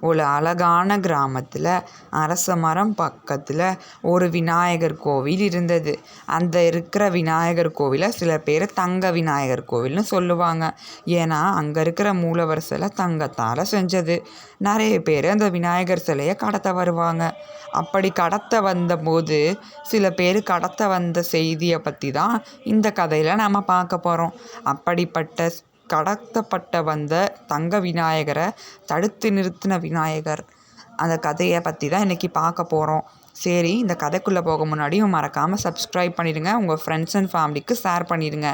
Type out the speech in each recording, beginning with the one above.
ஒரு அழகான கிராமத்தில் அரச மரம் பக்கத்தில் ஒரு விநாயகர் கோவில் இருந்தது. அந்த இருக்கிற விநாயகர் கோவிலை சில பேர் தங்க விநாயகர் கோவில்னு சொல்லுவாங்க. ஏன்னா அங்கே இருக்கிற மூலவர் சிலை தங்கத்தால் செஞ்சது. நிறைய பேர் அந்த விநாயகர் சிலையை கடத்த வருவாங்க. அப்படி கடத்த வந்தபோது சில பேர் கடத்த வந்த செய்தியை பற்றி தான் இந்த கதையில் நம்ம பார்க்க போகிறோம் அப்படிப்பட்ட கடத்தப்பட்ட வந்த தங்க விநாயகரை தடுத்து நிறுத்தின விநாயகர். அந்த கதையை பற்றி தான் இன்றைக்கி பார்க்க போகிறோம் சரி இந்த கதைக்குள்ளே போக முன்னாடியும் மறக்காமல் சப்ஸ்கிரைப் பண்ணிடுங்க. உங்கள் ஃப்ரெண்ட்ஸ் அண்ட் ஃபேமிலிக்கு ஷேர் பண்ணிடுங்க.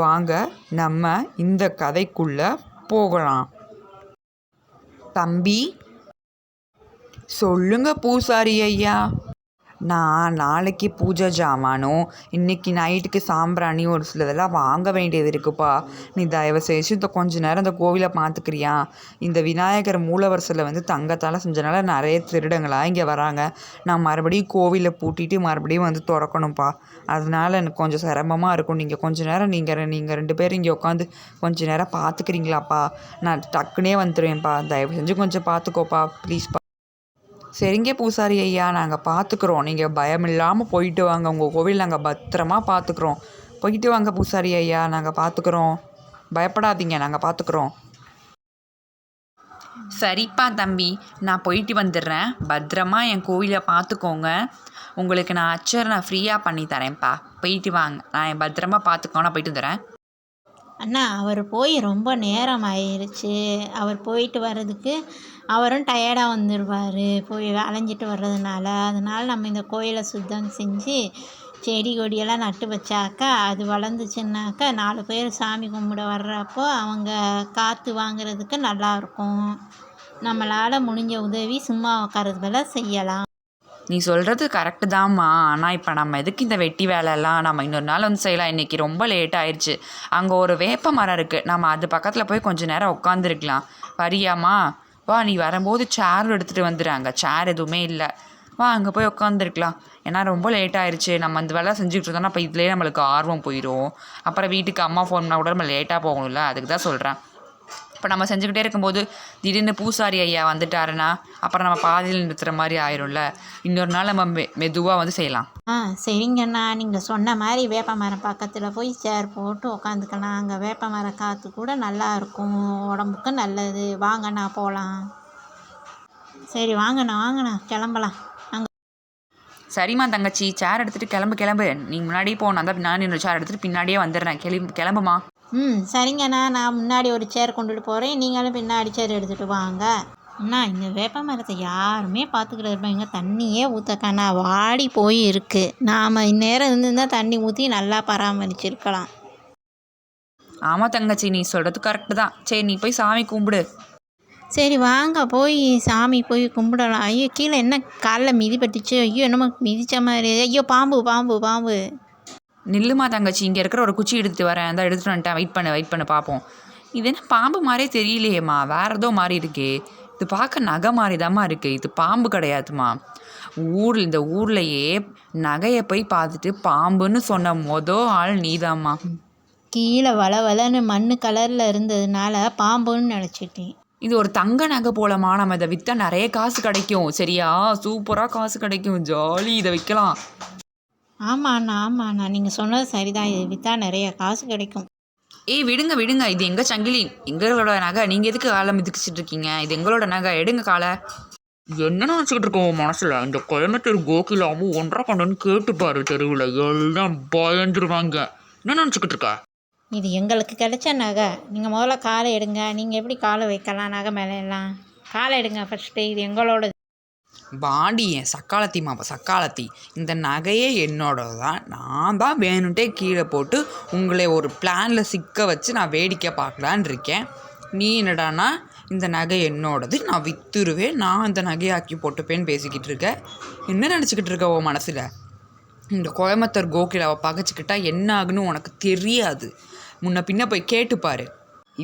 வாங்க நம்ம இந்த கதைக்குள்ளே போகலாம். தம்பி சொல்லுங்க பூசாரி ஐயா. நான் நாளைக்கு பூஜை ஜாமானும் இன்றைக்கி நைட்டுக்கு சாம்பிராணி ஒரு சிலதெல்லாம் வாங்க வேண்டியது இருக்குப்பா. நீ தயவு செஞ்சு இந்த கொஞ்ச நேரம் இந்த கோவிலை பார்த்துக்கிறியா? இந்த விநாயகர் மூலவர் சிலை வந்து தங்கத்தால் செஞ்சனால நிறைய திருடங்களாக இங்கே வராங்க. நான் மறுபடியும் கோவிலை பூட்டிட்டு மறுபடியும் வந்து திறக்கணும்ப்பா. அதனால எனக்கு கொஞ்சம் சிரமமாக இருக்கும். நீங்கள் கொஞ்ச நேரம் நீங்கள் நீங்கள் ரெண்டு பேரும் இங்கே உட்காந்து கொஞ்ச நேரம் பார்த்துக்கிறீங்களாப்பா. நான் டக்குனே வந்துடுவேன்ப்பா தயவு செஞ்சு கொஞ்சம் பார்த்துக்கோப்பா. ப்ளீஸ்ப்பா. சரிங்க பூசாரி ஐயா நாங்கள் பார்த்துக்குறோம் நீங்கள் பயம் இல்லாமல் போயிட்டு வாங்க. உங்கள் கோவில் நாங்கள் பத்திரமா பார்த்துக்குறோம் போயிட்டு வாங்க பூசாரி ஐயா நாங்கள் பார்த்துக்குறோம் பயப்படாதீங்க நாங்கள் பார்த்துக்குறோம் சரிப்பா தம்பி நான் போயிட்டு வந்துடுறேன். பத்திரமா என் கோவிலை பார்த்துக்கோங்க உங்களுக்கு நான் அச்சர் நான் ஃப்ரீயாக பண்ணி தரேன்ப்பா. போயிட்டு வாங்க. நான் என் பத்திரமா பார்த்துக்கோ நான் போயிட்டு வந்துடுறேன். அண்ணா அவர் போய் ரொம்ப நேரம் ஆயிடுச்சு அவர் போயிட்டு வர்றதுக்கு அவரும் டயர்டாக வந்துடுவார் போய் அலைஞ்சிட்டு வர்றதுனால. அதனால் நம்ம இந்த கோயிலை சுத்தம் செஞ்சு செடி கொடியெல்லாம் நட்டு வச்சாக்கா அது வளர்ந்துச்சுன்னாக்கா நாலு பேர் சாமி கும்பிட வர்றப்போ அவங்க காற்று வாங்குறதுக்கு நல்லாயிருக்கும் நம்மளால் முடிஞ்ச உதவி சும்மா உட்காரதுல செய்யலாம். நீ சொல்கிறது கரெக்டு தான்மா ஆனால் இப்போ நம்ம எதுக்கு இந்த வெட்டி வேலைலாம் நம்ம இன்னொரு நாள் வந்து செய்யலாம். இன்றைக்கி ரொம்ப லேட் ஆயிடுச்சு அங்கே ஒரு வேப்ப மரம் இருக்குது நம்ம அது பக்கத்தில் போய் கொஞ்ச நேரம் உட்காந்துருக்கலாம் வரியாம்மா வா நீ வரும்போது சேர் எடுத்துகிட்டு வந்துடுறாங்க சேர் எதுவுமே இல்லை. வா அங்கே போய் உட்காந்துருக்கலாம் ஏன்னா ரொம்ப லேட் ஆயிடுச்சு நம்ம அந்த வேலை செஞ்சுக்கிட்டு இருந்தோம்னா அப்போ இதுலேயே நம்மளுக்கு ஆர்வம் போயிடும் அப்புறம் வீட்டுக்கு அம்மா ஃபோன் பண்ணால் கூட நம்ம லேட்டாக போகணும்ல அதுக்கு தான் சொல்கிறேன் இப்போ நம்ம செஞ்சுக்கிட்டே இருக்கும்போது திடீர்னு பூசாரி ஐயா வந்துட்டாருன்னா அப்புறம் நம்ம பாதியில் நிறுத்துற மாதிரி ஆயிரும்ல. இன்னொரு நாள் நம்ம மெ மெதுவாக வந்து செய்யலாம். ஆ சரிங்கண்ணா. நீங்கள் சொன்ன மாதிரி வேப்ப மரம் பக்கத்தில் போய் சேர் போட்டு உக்காந்துக்கலாம். அங்கே வேப்ப மரம் காற்று கூட நல்லா இருக்கும். உடம்புக்கு நல்லது. வாங்கண்ணா போகலாம் சரி வாங்கண்ணா வாங்கண்ணா. கிளம்பலாம். அங்கே சரிம்மா தங்கச்சி. சேர் எடுத்துகிட்டு கிளம்பு கிளம்பு. நீ முன்னாடி போ. நான் தான் நான் இன்னொரு சேர் எடுத்துகிட்டு பின்னாடியே வந்துடுறேன். கிளம்பு கிளம்புமா? ம் சரிங்கண்ணா. நான் முன்னாடி ஒரு சேர் கொண்டுட்டு போகிறேன் நீங்களும் பின்னாடி சேர் எடுத்துகிட்டு வாங்க. அண்ணா இந்த வேப்ப மரத்தை யாருமே பார்த்துக்கிட்டு இருப்பாங்க தண்ணியே ஊற்றக்காண்ணா வாடி போய் இருக்குது நாம் இந்நேரம் இருந்திருந்தால் தண்ணி ஊற்றி நல்லா பராமரிச்சிருக்கலாம். ஆமாம் தங்கச்சி நீ சொல்கிறது கரெக்டு தான். சரி நீ போய் சாமி கும்பிடு. சரி வாங்க. போய் சாமி போய் கும்பிடலாம். ஐயோ கீழே என்ன காலில் மிதி பட்டுச்சு ஐயோ என்னமோ மிதிச்ச மாதிரி. ஐயோ பாம்பு பாம்பு பாம்பு. நில்லுமா தங்கச்சி இங்கே இருக்கிற ஒரு குச்சி எடுத்துட்டு வரேன். அந்த எடுத்துகிட்டு வந்துட்டேன். வெயிட் பண்ணு வெயிட் பண்ணு பார்ப்போம் இது என்ன பாம்பு மாதிரியே தெரியலையேம்மா. வேற ஏதோ மாதிரி இருக்கே. இது பார்க்க நகை மாதிரி தாம்மா இருக்குது இது பாம்பு கிடையாதுமா ஊர் இந்த ஊர்லேயே நகையை போய் பார்த்துட்டு பாம்புன்னு சொன்ன மொதல் ஆள் நீதாம்மா. கீழே வள வளன்னு மண் கலரில் இருந்ததுனால பாம்புன்னு நினச்சிட்டேன். இது ஒரு தங்க நகை போலமா நம்ம இதை விற்றா நிறைய காசு கிடைக்கும். சரியா? சூப்பராக காசு கிடைக்கும். ஜாலி இதை விற்கலாம் ஆமாண்ணா ஆமாண்ணா. நீங்கள் சொன்னது சரிதான். இது விற்றா நிறைய காசு கிடைக்கும். ஏய் விடுங்க விடுங்க. இது எங்கள் சங்கிலி? எங்களோட நகை. நீங்கள் எதுக்கு காலை மிதிச்சிட்டு இருக்கீங்க? இது எங்களோட நகை. எடுங்க காலை. என்ன நினச்சிக்கிட்டு இருக்கோம் மனசில்? இந்த கோயம்புத்தூர் கோகிலாவும் ஒன்றா கொண்டுன்னு கேட்டுப்பாரு தெருவில். எல்லாம் பயந்துருவாங்க. என்ன நினச்சிக்கிட்டு இருக்க? இது எங்களுக்கு கிடைச்ச நகை. நீங்கள் முதல்ல காலை எடுங்க. நீங்கள் எப்படி காலை வைக்கலாம்? நகை மேலே எல்லாம். காலை எடுங்க ஃபஸ்ட்டு இது எங்களோட பாண்டி என் சக்காலத்தி மாப்பா சக்காலத்தி. இந்த நகையே என்னோடது தான் நான் தான் வேணுன்ட்டே கீழே போட்டு உங்களை ஒரு பிளானில் சிக்க வச்சு நான் வேடிக்கை பார்க்கலான்னு இருக்கேன். நீ என்னடானா இந்த நகை என்னோடது நான் வித்துருவேன். நான் அந்த நகையாக்கி போட்டுப்பேன்னு பேசிக்கிட்டு இருக்க. என்ன நினச்சிக்கிட்டு இருக்க உன் மனசில்? இந்த கோயம்புத்தூர் கோகிலாவை பகைச்சிக்கிட்டா என்ன ஆகுன்னு உனக்கு தெரியாது. முன்ன பின்ன போய் கேட்டுப்பாரு.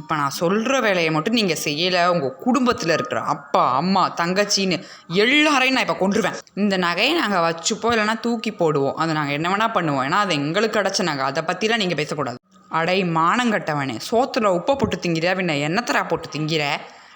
இப்போ நான் சொல்கிற வேலையை மட்டும் நீங்கள் செய்யலை. உங்கள் குடும்பத்தில் இருக்கிற அப்பா அம்மா தங்கச்சின்னு எல்லாரையும் நான் இப்போ கொண்டுருவேன் இந்த நகையை நாங்கள் வச்சுப்போம் இல்லைன்னா தூக்கி போடுவோம். அதை நாங்கள் என்ன வேணால் பண்ணுவோம். ஏன்னா அது எங்களுக்கு கிடச்ச நகை. அதை பற்றிலாம் நீங்கள் பேசக்கூடாது. அடை மானங்கட்டவனே சோத்துல உப்பை போட்டு திங்கிற பின்ன எண்ணத்தரா போட்டு திங்கிற?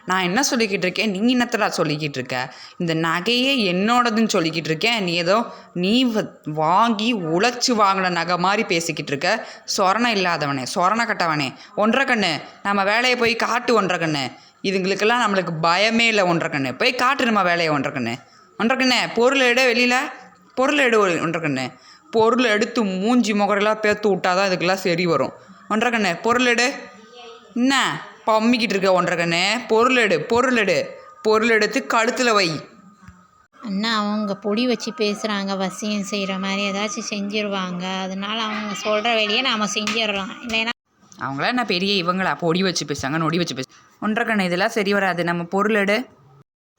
நான் என்ன சொல்லிக்கிட்டு இருக்கேன்? நீ என்னத்தடா சொல்லிக்கிட்டு இருக்க? இந்த நகையே என்னோடதுன்னு சொல்லிக்கிட்டு இருக்கேன் நீ ஏதோ நீ வ- வாங்கி உழைச்சி வாங்கின நகை மாதிரி பேசிக்கிட்டு இருக்க. சொரணை இல்லாதவனே சொரண கட்டவனே ஒன்றரை கண்ணு. நம்ம வேலையை போய் காட்டு ஒன்றரை கண்ணு. இதுங்களுக்கெல்லாம் நம்மளுக்கு பயமே இல்லை ஒன்றரை கண்ணு. போய் காட்டு நம்ம வேலையை ஒன்றரை கண்ணு. ஒன்றரை கண்ணு பொருள் எடு வெளியில். பொருள் எடு ஒன்றரை கண்ணு. பொருள் எடுத்து மூஞ்சி முகரெல்லாம் பேர்த்து விட்டாதான் இதுக்கெல்லாம் சரி வரும். ஒன்றரை கண்ணு பொருள் எடு. என்ன? பம்மிக்கிட்டு இருக்க ஒன்றரை கண்ணு பொருள் எடு பொருள் எடு பொருள் எடுத்து கழுத்தில் வை. அண்ணா அவங்க பொடி வச்சு பேசுகிறாங்க வசியம் செய்கிற மாதிரி ஏதாச்சும் செஞ்சிருவாங்க. அதனால அவங்க சொல்கிற வேலையை நாம் செஞ்சிடலாம். இல்லைன்னா அவங்களா என்ன பெரிய இவங்களா? பொடி வச்சு பேசுறாங்க நொடி வச்சு பேசு. ஒன்றரை கண்ணு இதெல்லாம் சரி வராது. நம்ம பொருள் எடு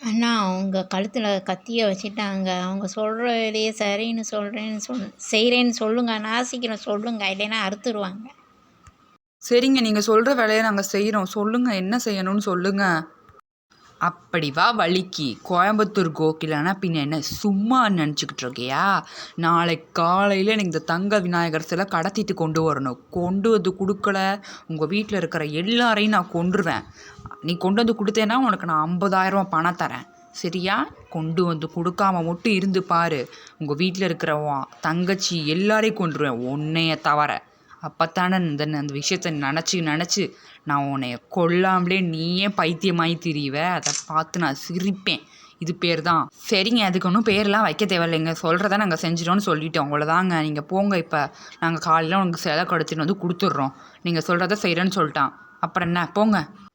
அண்ணா அவங்க கழுத்தில் கத்தியை வச்சுட்டாங்க. அவங்க சொல்கிற வேலையை சரின்னு சொல்கிறேன்னு சொல் செய்கிறேன்னு சொல்லுங்க. நான் சீக்கிரம் சொல்லுங்க. இல்லைன்னா அறுத்துருவாங்க. சரிங்க நீங்கள் சொல்கிற வேலையை நாங்கள் செய்கிறோம் சொல்லுங்கள் என்ன செய்யணும்னு சொல்லுங்கள் அப்படி வா வலிக்கு கோயம்புத்தூர் கோகிலானா பின்ன என்ன சும்மா நினச்சிக்கிட்டு இருக்கியா? நாளைக்கு காலையில் எனக்கு இந்த தங்க விநாயகர் சிலை கடத்திட்டு கொண்டு வரணும். கொண்டு வந்து கொடுக்கல. உங்கள் வீட்டில் இருக்கிற எல்லாரையும் நான் கொண்டுருவேன் நீ கொண்டு வந்து கொடுத்தேன்னா உனக்கு நான் ஐம்பதாயிரம் பணம் தரேன். சரியா? கொண்டு வந்து கொடுக்காம மட்டும் இருந்து பாரு. உங்கள் வீட்டில் இருக்கிறவன் தங்கச்சி எல்லாரையும் கொண்டுருவேன் உன்னைய தவிர. அப்போத்தானே இந்த அந்த விஷயத்த நினச்சி நினச்சி நான் உன்னைய கொல்லாமலே நீயே பைத்தியமாயி திரிவ அதை பார்த்து நான் சிரிப்பேன். இது பேர் தான். சரிங்க அதுக்கு ஒன்றும் பேர்லாம் வைக்க தேவையில்லைங்க. சொல்கிறத நாங்கள் செஞ்சிட்டோம்னு சொல்லிட்டோம். அவ்வளோதாங்க நீங்கள் போங்க இப்போ. நாங்கள் காலையில் உங்களுக்கு சிலை கடத்திட்டு வந்து கொடுத்துட்றோம். நீங்கள் சொல்கிறத செய்கிறேன்னு சொல்லிட்டான். அப்புறம் என்ன? போங்க.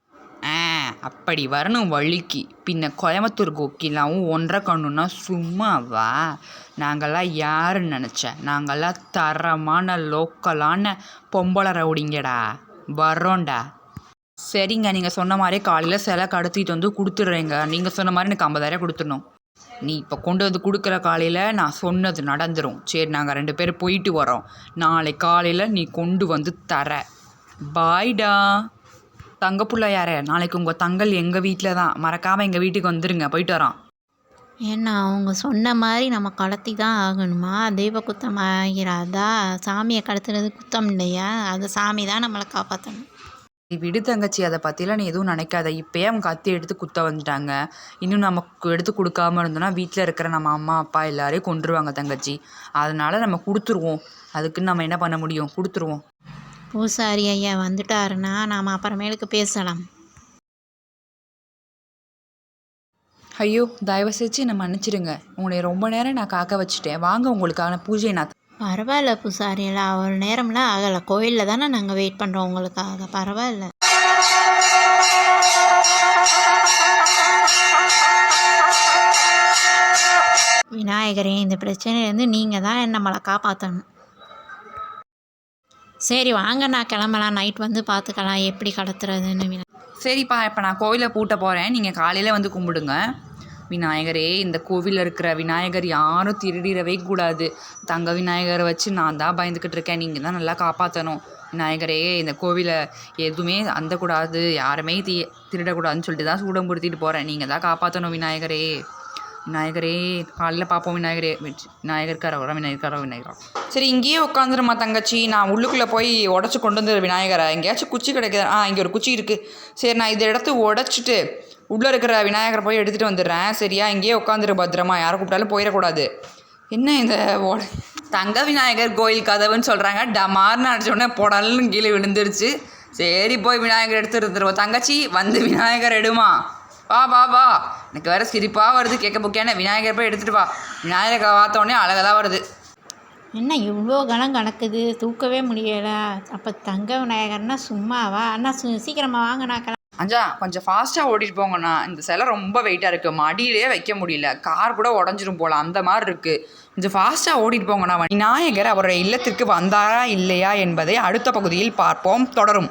அப்படி வரணும் வழிக்கு. பின்ன கோயம்புத்தூர் கோக்கிலாவும் ஒன்றரை கண்ணுன்னா சும்மாவா? நாங்கள்லாம் யாருன்னு நினச்சேன் நாங்கள்லாம் தரமான லோக்கலான பொம்பளை ரவுடிங்கடா. வர்றோம்டா. சரிங்க நீங்கள் சொன்ன மாதிரியே காலையில் சிலை கடத்திட்டு வந்து கொடுத்துட்றேங்க. நீங்கள் சொன்ன மாதிரி எனக்கு ஐம்பதாயிரம் கொடுத்துடணும். நீ இப்போ கொண்டு வந்து கொடுக்குற காலையில் நான் சொன்னது நடந்துடும் சரி நாங்கள் ரெண்டு பேரும் போயிட்டு வரோம். நாளை காலையில் நீ கொண்டு வந்து தர. பாய்டா தங்கப்புள்ள யாரே? நாளைக்கு உங்கள் தங்கள் எங்கள் வீட்டில் தான் மறக்காமல் எங்கள் வீட்டுக்கு வந்துருங்க. போயிட்டு வரோம். ஏன்னா அவங்க சொன்ன மாதிரி நம்ம கடத்தி தான் ஆகணுமா? தெய்வ குத்தம் ஆகிறாதா? சாமியை கடத்துறது குத்தம் இல்லையா? அது சாமி தான் நம்மளை காப்பாற்றணும் நீ விடு தங்கச்சி அதை பற்றிலாம் நீ எதுவும் நினைக்காத. இப்போயே அவங்க கத்தி எடுத்து குத்த வந்துட்டாங்க. இன்னும் நமக்கு எடுத்து கொடுக்காம இருந்தோன்னா வீட்டில் இருக்கிற நம்ம அம்மா அப்பா எல்லாரையும் கொண்டுருவாங்க தங்கச்சி. அதனால நம்ம கொடுத்துருவோம். அதுக்குன்னு நம்ம என்ன பண்ண முடியும்? கொடுத்துருவோம். பூசாரி ஐயா வந்துட்டாருன்னா நாம் அப்புறமேலுக்கு பேசலாம். ஐயோ தயவு செஞ்சு என்னை மன்னிச்சிடுங்க. உங்களை ரொம்ப நேரம் நான் காக்க வச்சுட்டேன். வாங்க உங்களுக்கான பூஜையை நான் பரவாயில்ல பூசாரி எல்லாம் ஒரு நேரம்லாம் ஆகலை. கோயிலில் தானே நாங்கள் வெயிட் பண்ணுறோம் உங்களுக்காக. பரவாயில்ல. விநாயகரே இந்த பிரச்சனையிலேருந்து நீங்கள் தான் நம்மளை காப்பாற்றணும் சரி வாங்க நான் கிளம்பலாம். நைட் வந்து பார்த்துக்கலாம் எப்படி கடத்துறதுன்னு வினா சரிப்பா இப்போ நான் கோவிலை பூட்ட போகிறேன் நீங்கள் காலையில் வந்து கும்பிடுங்க. விநாயகரே இந்த கோவிலில் இருக்கிற விநாயகர் யாரும் திருடிடவே கூடாது. தங்க விநாயகரை வச்சு நான் தான் பயந்துக்கிட்டு இருக்கேன். நீங்கள் தான் நல்லா காப்பாற்றணும் விநாயகரே இந்த கோவிலை எதுவுமே அந்தக்கூடாது யாருமே தீ திருடக்கூடாதுன்னு சொல்லிட்டு தான் சூடம் பொருத்திட்டு போகிறேன் நீங்கள் தான் காப்பாற்றணும் விநாயகரே. விநாயகரே காலையில் பார்ப்போம் விநாயகரே. விநாயகர் வர விநாயகர் விநாயகரா. சரி இங்கேயே உட்காந்துருமா தங்கச்சி. நான் உள்ளுக்குள்ளே போய் உடச்சி கொண்டு வந்து விநாயகரை. எங்கேயாச்சும் குச்சி கிடைக்குது? ஆ இங்கே ஒரு குச்சி இருக்குது சரி நான் இதை எடுத்து உடச்சிட்டு உள்ளே இருக்கிற விநாயகரை போய் எடுத்துகிட்டு வந்துடுறேன். சரியா? இங்கேயே உட்காந்துரு பத்திரமா. யாரை கூப்பிட்டாலும் போயிடக்கூடாது. என்ன இந்த ஓட? தங்க விநாயகர் கோயில் கதவுன்னு சொல்கிறாங்க டமார்னு அடிச்ச உடனே போடல்னு கீழே விழுந்துருச்சு. சரி போய் விநாயகர் எடுத்துட்டு வந்துடுவோம் தங்கச்சி வந்து விநாயகர் எடுமா. வா வா வா. எனக்கு வேறு சிரிப்பாக வருது. கேட்க புக்கியான விநாயகர் போய் எடுத்துகிட்டு வா. விநாயகரை பார்த்தோடனே அழகாக வருது. என்ன இவ்வளோ கணம் கணக்குது? தூக்கவே முடியலை. அப்போ தங்க விநாயகர்னா சும்மாவா? அண்ணா சு சீக்கிரமாக வாங்க நான் கிளம்ப. அஞ்சா கொஞ்சம் ஃபாஸ்ட்டாக ஓட்டிட்டு போங்கண்ணா. இந்த சிலை ரொம்ப வெயிட்டாக இருக்குது மடியிலே வைக்க முடியல. கார் கூட உடஞ்சிரும் போல. அந்த மாதிரி இருக்குது கொஞ்சம் ஃபாஸ்ட்டாக ஓட்டிட்டு போங்கண்ணா. விநாயகர் அவருடைய இல்லத்திற்கு வந்தாரா இல்லையா என்பதை அடுத்த பகுதியில் பார்ப்போம். தொடரும்.